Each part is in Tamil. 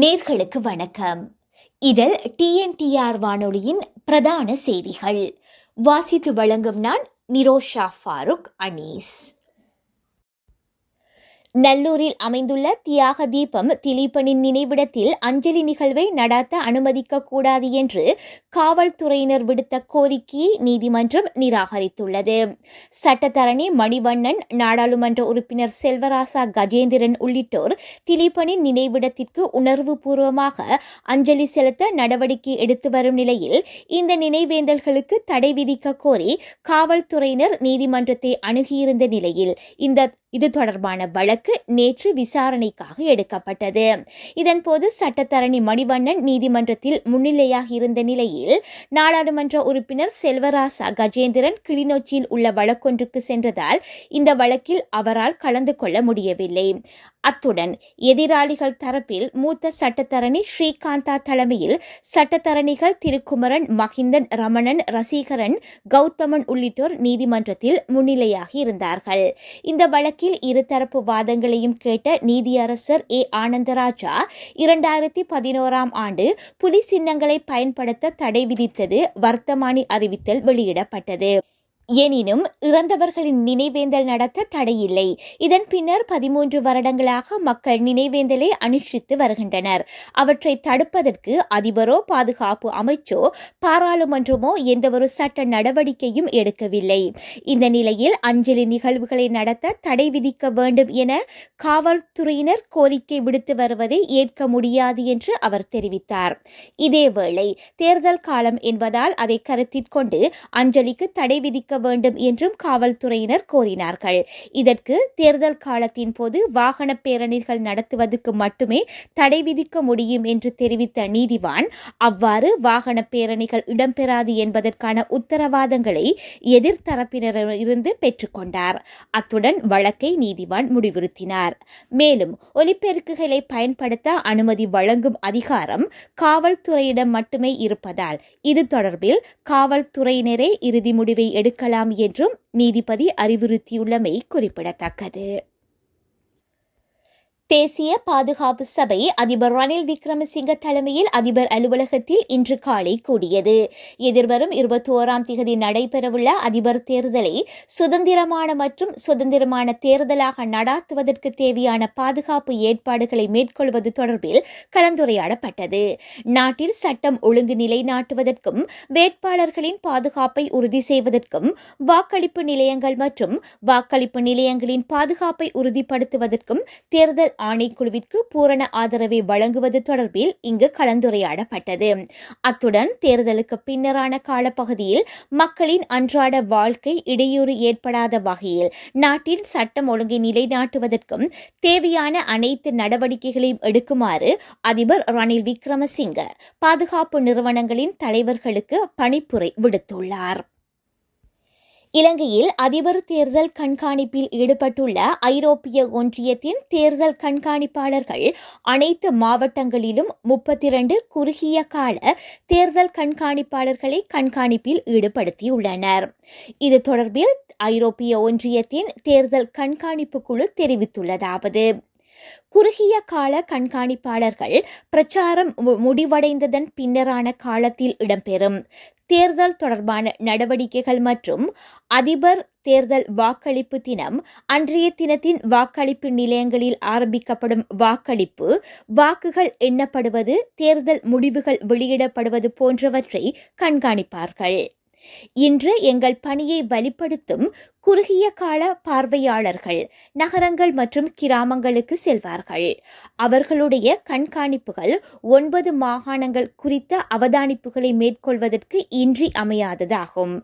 நேர்களுக்கு வணக்கம். இதில் டிஎன்டிஆர் வானொலியின் பிரதான செய்திகள். வாசித்து வழங்கும் நான் நிரோஷா ஃபாரூக் அனீஸ். நல்லூரில் அமைந்துள்ள தியாக தீபம் திலீபனின் நினைவிடத்தில் அஞ்சலி நிகழ்வை நடாத்த அனுமதிக்க கூடாது என்று காவல்துறையினர் விடுத்த கோரிக்கையை நீதிமன்றம் நிராகரித்துள்ளது. சட்டத்தரணி மணிவண்ணன் நாடாளுமன்ற உறுப்பினர் செல்வராசா கஜேந்திரன் உள்ளிட்டோர் திலீபனின் நினைவிடத்திற்கு உணர்வுபூர்வமாக அஞ்சலி செலுத்த நடவடிக்கை எடுத்து வரும் நிலையில் இந்த நினைவேந்தல்களுக்கு தடை விதிக்க கோரி காவல்துறையினர் நீதிமன்றத்தை அணுகியிருந்த நிலையில் இந்த இது தொடர்பான வழக்கு நேற்று விசாரணைக்காக எடுக்கப்பட்டது. இதன்போது சட்டத்தரணி மணிவண்ணன் நீதிமன்றத்தில் முன்னிலையாக இருந்த நிலையில் நாடாளுமன்ற உறுப்பினர் செல்வராசா கஜேந்திரன் கிளிநொச்சியில் உள்ள வழக்கொன்றுக்கு சென்றதால் இந்த வழக்கில் அவரால் கலந்து கொள்ள முடியவில்லை. அத்துடன் எதிராளிகள் தரப்பில் மூத்த சட்டத்தரணி ஸ்ரீகாந்தா தலைமையில் சட்டத்தரணிகள் திருக்குமரன் மகிந்தன் ரமணன் ரசீகரன் கௌதமன் உள்ளிட்டோர் நீதிமன்றத்தில் முன்னிலையாக இருந்தார்கள். இந்த வழக்கில் இருதரப்பு வாதங்களையும் கேட்ட நீதியரசர் ஏ. ஆனந்தராஜா இரண்டாயிரத்தி பதினோராம் ஆண்டு புலி சின்னங்களை பயன்படுத்த தடை விதித்தது வர்த்தமானி அறிவித்தல் வெளியிடப்பட்டது. எனினும் இறந்தவர்களின் நினைவேந்தல் நடத்த தடையில்லை. இதன் பின்னர் பதிமூன்று வருடங்களாக மக்கள் நினைவேந்தலை அனுஷ்டித்து வருகின்றனர். அவற்றை தடுப்பதற்கு அதிபரோ பாதுகாப்பு அமைச்சோ பாராளுமன்றமோ எந்தவொரு சட்ட நடவடிக்கையும் எடுக்கவில்லை. இந்த நிலையில் அஞ்சலி நிகழ்வுகளை நடத்த தடை விதிக்க வேண்டும் என காவல்துறையினர் கோரிக்கை விடுத்து வருவதை ஏற்க முடியாது என்று அவர் தெரிவித்தார். இதேவேளை தேர்தல் காலம் என்பதால் அதை கருத்தில் கொண்டு அஞ்சலிக்கு தடை விதிக்க வேண்டும் என்றும் காவல்துறையினர் கோரினார்கள். இதற்கு தேர்தல் காலத்தின் போது வாகன பேரணிகள் நடத்துவதற்கு மட்டுமே தடை விதிக்க முடியும் என்று தெரிவித்த நீதிவான் அவ்வாறு வாகன பேரணிகள் இடம்பெறாது என்பதற்கான உத்தரவாதங்களை எதிர்த்தரப்பினரிலிருந்து பெற்றுக்கொண்டார். அத்துடன் வழக்கை நீதிவான் முடிவுறுத்தினார். மேலும் ஒலிபெருக்குகளை பயன்படுத்த அனுமதி வழங்கும் அதிகாரம் காவல்துறையிடம் மட்டுமே இருப்பதால் இது தொடர்பில் காவல்துறையினரே இறுதி முடிவை எடுக்க இருக்கலாம் என்றும் நீதிபதி அறிவுறுத்தியுள்ளமை குறிப்பிடத்தக்கது. தேசிய பாதுகாப்பு சபை அதிபர் ரணில் விக்ரமசிங்க தலைமையில் அதிபர் அலுவலகத்தில் இன்று காலை கூடியது. எதிர்வரும் இருபத்தி ஓராம் திகதி நடைபெறவுள்ள அதிபர் தேர்தலை சுதந்திரமான மற்றும் சுதந்திரமான தேர்தலாக நடாத்துவதற்கு தேவையான பாதுகாப்பு ஏற்பாடுகளை மேற்கொள்வது தொடர்பில் கலந்துரையாடப்பட்டது. நாட்டில் சட்டம் ஒழுங்கு நிலைநாட்டுவதற்கும் வேட்பாளர்களின் பாதுகாப்பை உறுதி செய்வதற்கும் வாக்களிப்பு நிலையங்கள் மற்றும் வாக்களிப்பு நிலையங்களின் பாதுகாப்பை உறுதிப்படுத்துவதற்கும் தேர்தல் ஆணைக்குழுவிற்கு பூரண ஆதரவை வழங்குவது தொடர்பில் இங்கு கலந்துரையாடப்பட்டது. அத்துடன் தேர்தலுக்கு பின்னரான காலப்பகுதியில் மக்களின் அன்றாட வாழ்க்கை இடையூறு ஏற்படாத வகையில் நாட்டின் சட்டம் ஒழுங்கை நிலைநாட்டுவதற்கும் தேவையான அனைத்து நடவடிக்கைகளையும் எடுக்குமாறு அதிபர் ரணில் விக்ரமசிங்க பாதுகாப்பு நிறுவனங்களின் தலைவர்களுக்கு பணிப்புரை விடுத்துள்ளார். இலங்கையில் அதிபர் தேர்தல் கண்காணிப்பில் ஈடுபட்டுள்ள ஐரோப்பிய ஒன்றியத்தின் தேர்தல் கண்காணிப்பாளர்கள் அனைத்து மாவட்டங்களிலும் முப்பத்தி இரண்டு குறுகிய கால தேர்தல் கண்காணிப்பாளர்களை கண்காணிப்பில் ஈடுபடுத்தியுள்ளனர். இது தொடர்பில் ஐரோப்பிய ஒன்றியத்தின் தேர்தல் கண்காணிப்பு குழு தெரிவித்துள்ளதாவது. குறுகிய கால கண்காணிப்பாளர்கள் பிரச்சாரம் முடிவடைந்ததன் பின்னரான காலத்தில் இடம்பெறும். தேர்தல் தொடர்பான நடவடிக்கைகள் மற்றும் அதிபர் தேர்தல் வாக்களிப்பு தினம் அன்றைய தினத்தின் வாக்களிப்பு நிலையங்களில் ஆரம்பிக்கப்படும் வாக்களிப்பு வாக்குகள் எண்ணப்படுவது தேர்தல் முடிவுகள் வெளியிடப்படுவது போன்றவற்றை கண்காணிப்பார்கள். இன்று எங்கள் பணியை வலிப்படுத்தும் குறுகிய கால பார்வையாளர்கள் நகரங்கள் மற்றும் கிராமங்களுக்கு செல்வார்கள். அவர்களுடைய கண்காணிப்புகள் ஒன்பது மாகாணங்கள் குறித்த அவதானிப்புகளை மேற்கொள்வதற்கு இன்றி அமையாததாகும்.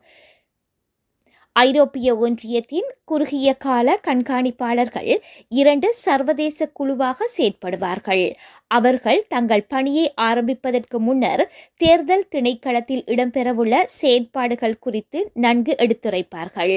ஐரோப்பிய ஒன்றியத்தின் குறுகிய கால கண்காணிப்பாளர்கள் இரண்டு சர்வதேச குழுவாக செயற்படுவார்கள். அவர்கள் தங்கள் பணியை ஆரம்பிப்பதற்கு முன்னர் தேர்தல் திணைக்களத்தில் இடம்பெறவுள்ள செயற்பாடுகள் குறித்து நன்கு எடுத்துரைப்பார்கள்.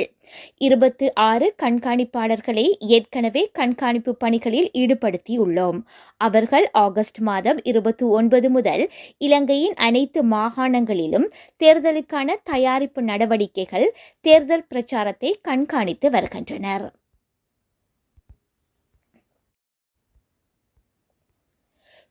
இருபத்து ஆறு கண்காணிப்பாளர்களை ஏற்கனவே கண்காணிப்பு பணிகளில் ஈடுபடுத்தியுள்ளோம். அவர்கள் ஆகஸ்ட் மாதம் இருபத்தி ஒன்பது முதல் இலங்கையின் அனைத்து மாகாணங்களிலும் தேர்தலுக்கான தயாரிப்பு நடவடிக்கைகள் தேர்தல் பிரச்சாரத்தை கண்காணித்து வருகின்றனர்.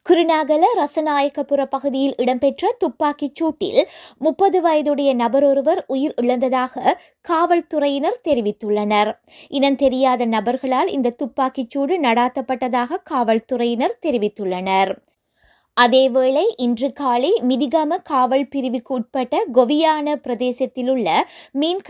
குருநாகல ரசநாயக்கபுர பகுதியில் இடம்பெற்ற துப்பாக்கிச் சூட்டில் முப்பது வயதுடைய நபர் ஒருவர் உயிர் இழந்ததாக காவல்துறையினர் தெரிவித்துள்ளனர். இனம் தெரியாத நபர்களால் இந்த துப்பாக்கிச் சூடு நடாத்தப்பட்டதாக காவல்துறையினர் தெரிவித்துள்ளனர். அதேவேளை இன்று காலை மிதிகம காவல் பிரிவுக்கு உட்பட்ட கொவியான பிரதேசத்தில் உள்ள மீன்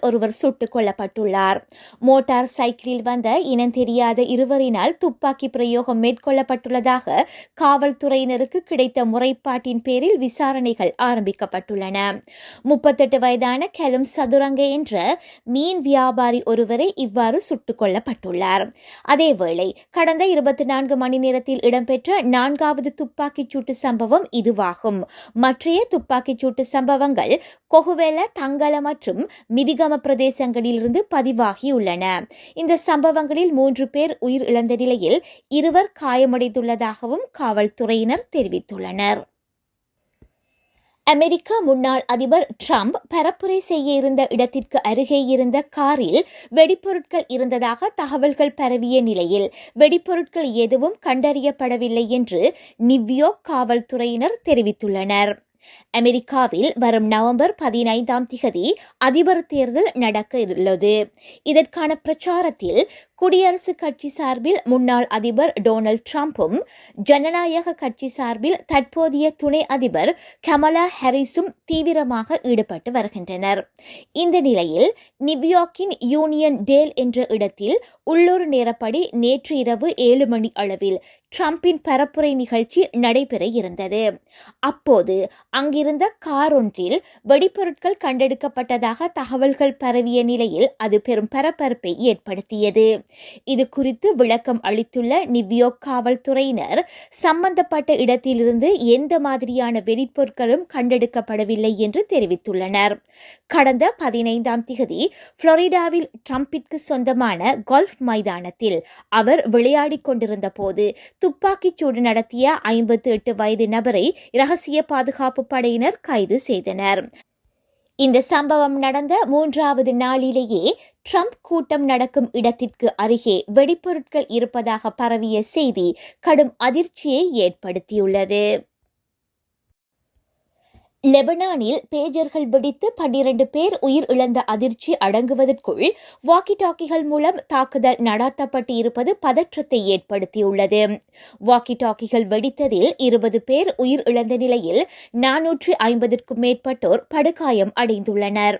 ஒருவர் சுட்டுக் கொல்லப்பட்டுள்ளார். மோட்டார் சைக்கிளில் வந்த இனம் தெரியாத இருவரினால் துப்பாக்கி பிரயோகம் மேற்கொள்ளப்பட்டுள்ளதாக காவல்துறையினருக்கு கிடைத்த முறைப்பாட்டின் பேரில் விசாரணைகள் ஆரம்பிக்கப்பட்டுள்ளன. முப்பத்தெட்டு வயதான கெலும் சதுரங்க என்ற மீன் வியாபாரி ஒருவரை இவ்வாறு சுட்டுக் கொல்லப்பட்டுள்ளார். அதேவேளை கடந்த இருபத்தி நான்கு மணி நேரத்தில் இடம்பெற்ற நான்காவது துப்பாக்கி துப்பாக்கிச் சூட்டு சம்பவம் இதுவாகும். மற்றைய துப்பாக்கிச் சூட்டு சம்பவங்கள் கொகுவெல தங்கல மற்றும் மிதிகம பிரதேசங்களிலிருந்து பதிவாகியுள்ளன. இந்த சம்பவங்களில் மூன்று பேர் உயிர் இழந்த நிலையில் இருவர் காயமடைந்துள்ளதாகவும் காவல்துறையினர் தெரிவித்துள்ளனர். அமெரிக்க முன்னாள் அதிபர் ட்ரம்ப் பரப்புரை செய்ய இருந்த இடத்திற்கு அருகே இருந்த காரில் வெடிப்பொருட்கள் இருந்ததாக தகவல்கள் பரவிய நிலையில் வெடிப்பொருட்கள் எதுவும் கண்டறியப்படவில்லை என்று நிவ்யோர்க் காவல்துறையினர் தெரிவித்துள்ளனர். அமெரிக்காவில் வரும் நவம்பர் பதினைந்தாம் திகதி அதிபர் தேர்தல் நடக்க உள்ளது இதற்கான பிரச்சாரத்தில் குடியரசுக் கட்சி சார்பில் முன்னாள் அதிபர் டொனால்ட் ட்ரம்ப்பும் ஜனநாயக கட்சி சார்பில் தற்போதைய துணை அதிபர் கமலா ஹாரிஸும் தீவிரமாக ஈடுபட்டு வருகின்றனர். இந்த நிலையில் நியூயார்க்கின் யூனியன் டேல் என்ற இடத்தில் உள்ளூர் நேரப்படி நேற்று இரவு ஏழு மணி அளவில் ட்ரம்பின் பரப்புரை நிகழ்ச்சி நடைபெற இருந்தது. அப்போது அங்கிருந்த கார் ஒன்றில் வெடிப்பொருட்கள் கண்டெடுக்கப்பட்டதாக தகவல்கள் பரவிய நிலையில் அது பெரும் பரபரப்பை ஏற்படுத்தியது. இது குறித்து விளக்கம் அளித்துள்ள நிவ்யோர்க் காவல்துறையினர் சம்பந்தப்பட்ட இடத்திலிருந்து எந்த மாதிரியான வெடிப்பொருட்களும் கண்டெடுக்கப்படவில்லை என்று தெரிவித்துள்ளனர். கடந்த பதினைந்தாம் திகதி புளோரிடாவில் ட்ரம்பிற்கு சொந்தமான கோல்ஃப் மைதானத்தில் அவர் விளையாடிக் கொண்டிருந்த போது துப்பாக்கிச் சூடு நடத்திய ஐம்பத்தி எட்டு வயது நபரை ரகசிய பாதுகாப்பு படையினர் கைது செய்தனர். இந்த சம்பவம் நடந்த மூன்றாவது நாளிலேயே ட்ரம்ப் கூட்டம் நடக்கும் இடத்திற்கு அருகே வெடிப்பொருட்கள் இருப்பதாக பரவிய செய்தி கடும் அதிர்ச்சியை ஏற்படுத்தியுள்ளது. லெபனானில் பேஜர்கள் வெடித்து பன்னிரண்டு பேர் உயிர் இழந்த அதிர்ச்சி அடங்குவதற்குள் வாக்கி டாக்கிகள் மூலம் தாக்குதல் நடாத்தப்பட்டு இருப்பது பதற்றத்தை ஏற்படுத்தியுள்ளது. வாக்கி டாக்கிகள் வெடித்ததில் இருபது பேர் உயிர் இழந்த நிலையில் நானூற்று ஐம்பதுக்கும் மேற்பட்டோர் படுகாயம் அடைந்துள்ளனர்.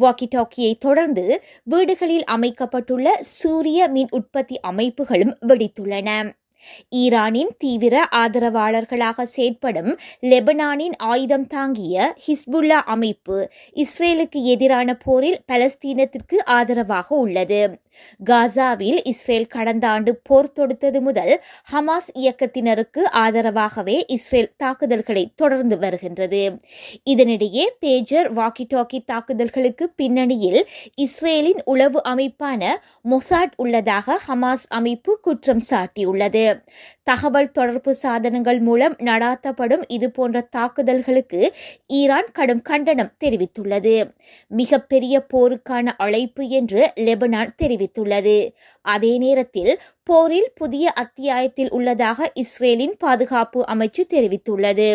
வாக்கி டாக்கியை தொடர்ந்து வீடுகளில் அமைக்கப்பட்டுள்ள சூரிய மின் உற்பத்தி அமைப்புகளும் வெடித்துள்ளன. ஈரானின் தீவிர ஆதரவாளர்களாக செயற்படும் லெபனானின் ஆயுதம் தாங்கிய ஹிஸ்புல்லா அமைப்பு இஸ்ரேலுக்கு எதிரான போரில் பலஸ்தீனத்திற்கு ஆதரவாக உள்ளது. காசாவில் இஸ்ரேல் கடந்த ஆண்டு போர் தொடுத்தது முதல் ஹமாஸ் இயக்கத்தினருக்கு ஆதரவாகவே இஸ்ரேல் தாக்குதல்களை தொடர்ந்து வருகின்றது. இதனிடையே பேஜர் வாக்கி டாக்கி தாக்குதல்களுக்கு பின்னணியில் இஸ்ரேலின் உளவு அமைப்பான மொசாட் உள்ளதாக ஹமாஸ் அமைப்பு குற்றம் சாட்டியுள்ளது. தகவல் தொடர்பு சாதனங்கள் மூலம் நடாத்தப்படும் இதுபோன்ற தாக்குதல்களுக்கு ஈரான் கடும் கண்டனம் தெரிவித்துள்ளது. மிகப்பெரிய போருக்கான அழைப்பு என்று லெபனான் தெரிவித்துள்ளது. அதே நேரத்தில் போரில் புதிய அத்தியாயத்தில் உள்ளதாக இஸ்ரேலின் பாதுகாப்பு அமைச்சு தெரிவித்துள்ளது.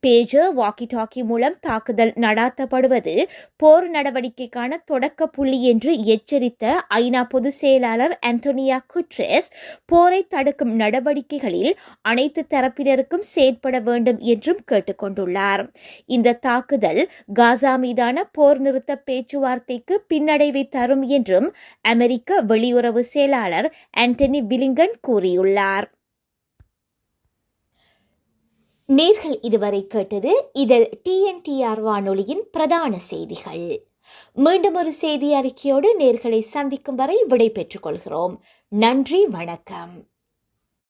பேஜர் வாக்கி டாக்கி மூலம் தாக்குதல் நடாத்தப்படுவது போர் நடவடிக்கைக்கான தொடக்க புள்ளி என்று எச்சரித்த ஐநா பொதுச் செயலாளர் அந்தோனியா குட்ரெஸ் போரை தடுக்கும் நடவடிக்கைகளில் அனைத்து தரப்பினருக்கும் செயற்பட வேண்டும் என்றும் கேட்டுக்கொண்டுள்ளார் இந்த தாக்குதல் காசா மீதான போர் நிறுத்த பேச்சுவார்த்தைக்கு பின்னடைவை தரும் என்றும் அமெரிக்க வெளியுறவு செயலாளர் ஆண்டனி பிலிங்கன் கூறியுள்ளார். நேர்கள் இதுவரை கேட்டது இதில் டிஎன்டிஆர் வானொலியின் பிரதான செய்திகள். மீண்டும் ஒரு செய்தி அறிக்கையோடு நேர்களை சந்திக்கும் வரை விடை பெற்றுக் கொள்கிறோம். நன்றி வணக்கம்.